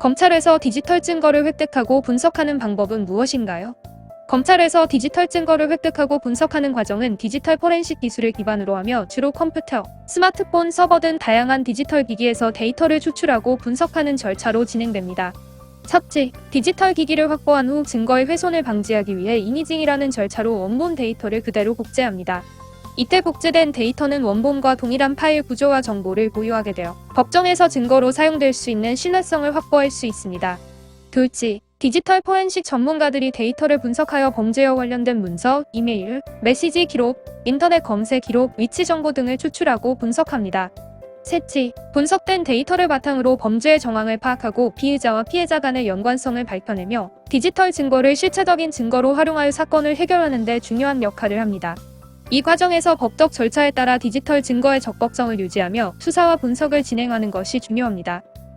검찰에서 디지털 증거를 획득하고 분석하는 방법은 무엇인가요? 검찰에서 디지털 증거를 획득하고 분석하는 과정은 디지털 포렌식 기술을 기반으로 하며 주로 컴퓨터, 스마트폰, 서버 등 다양한 디지털 기기에서 데이터를 추출하고 분석하는 절차로 진행됩니다. 첫째, 디지털 기기를 확보한 후 증거의 훼손을 방지하기 위해 이미징이라는 절차로 원본 데이터를 그대로 복제합니다. 이때 복제된 데이터는 원본과 동일한 파일 구조와 정보를 보유하게 되어 법정에서 증거로 사용될 수 있는 신뢰성을 확보할 수 있습니다. 둘째, 디지털 포렌식 전문가들이 데이터를 분석하여 범죄와 관련된 문서, 이메일, 메시지 기록, 인터넷 검색 기록, 위치 정보 등을 추출하고 분석합니다. 셋째, 분석된 데이터를 바탕으로 범죄의 정황을 파악하고 피의자와 피해자 간의 연관성을 밝혀내며 디지털 증거를 실체적인 증거로 활용하여 사건을 해결하는 데 중요한 역할을 합니다. 이 과정에서 법적 절차에 따라 디지털 증거의 적법성을 유지하며 수사와 분석을 진행하는 것이 중요합니다.